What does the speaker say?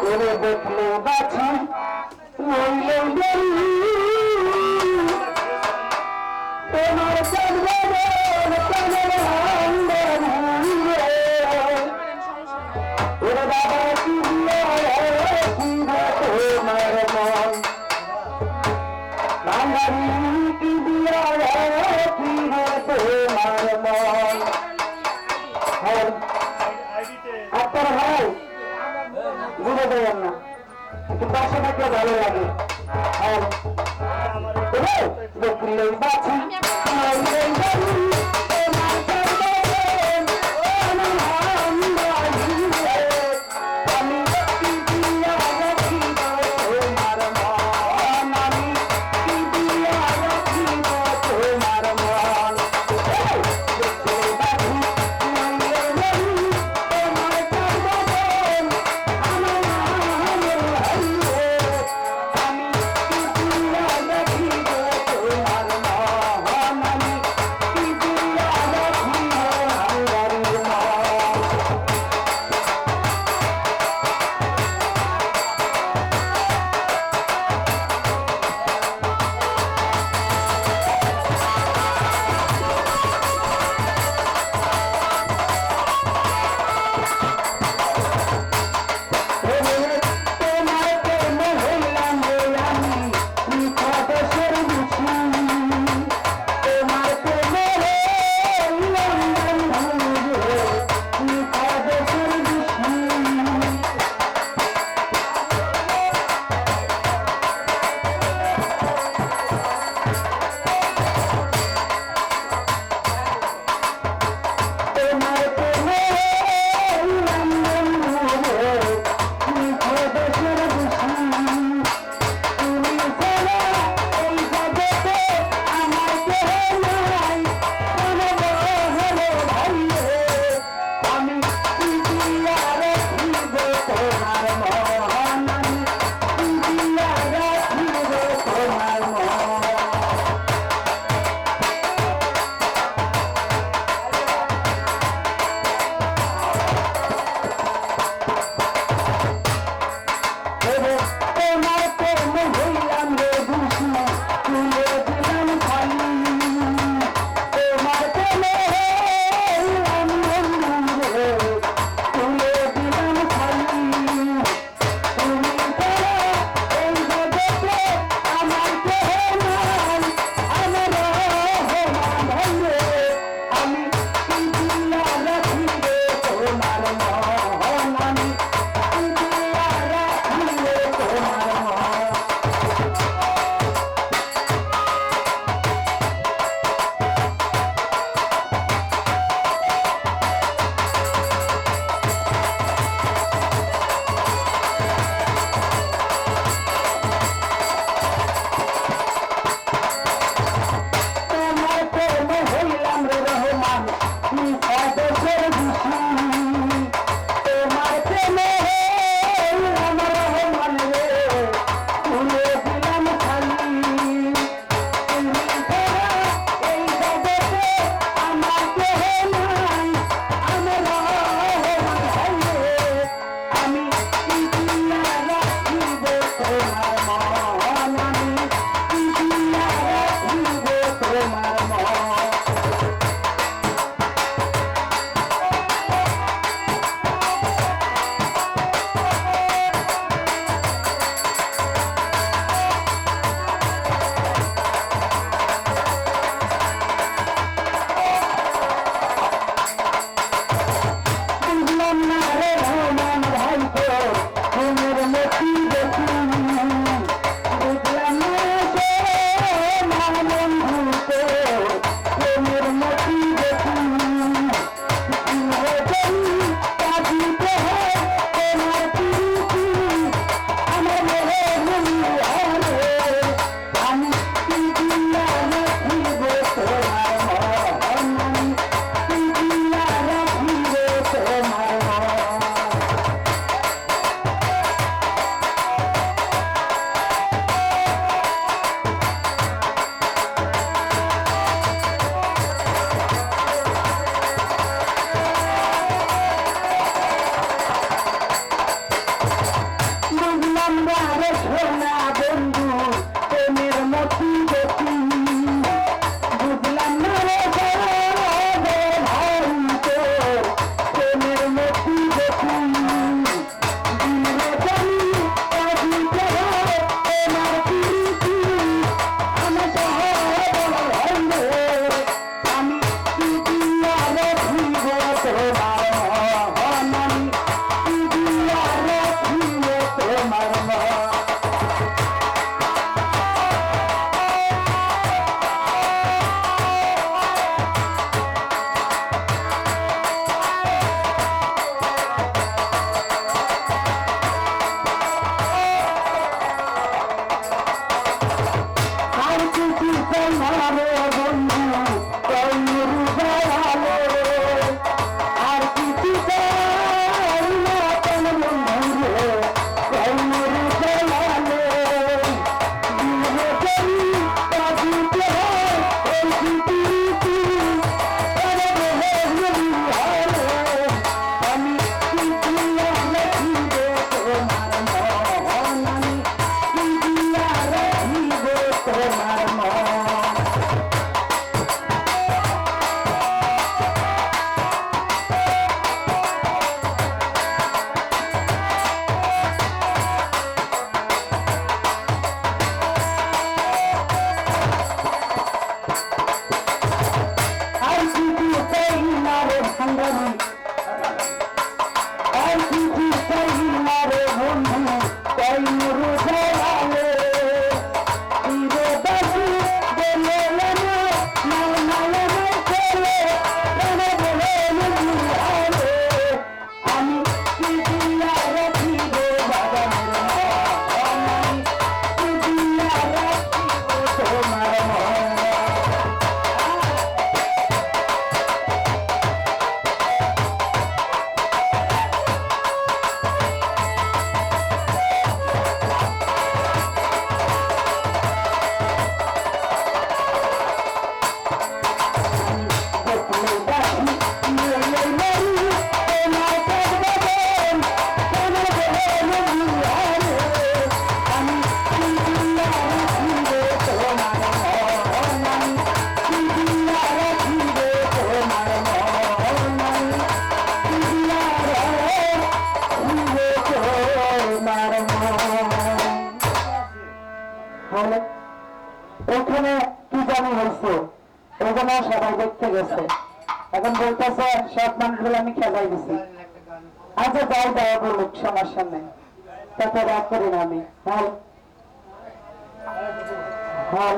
Ele é bom, ele é um bom, ele é ভুলে যাইয়েন না। কিন্তু পাশে থাকলে ভালো লাগে। হ্যাঁ। আর বাঁচি সংগ্রামী না সবাই দেখতে গেছে এখন বলতেছে সব মানুষগুলো আমি খেলাই দিছি আচ্ছা যাই দেওয়া বলুক সমস্যা নেই তাতে রাগ করি না আমি হল হল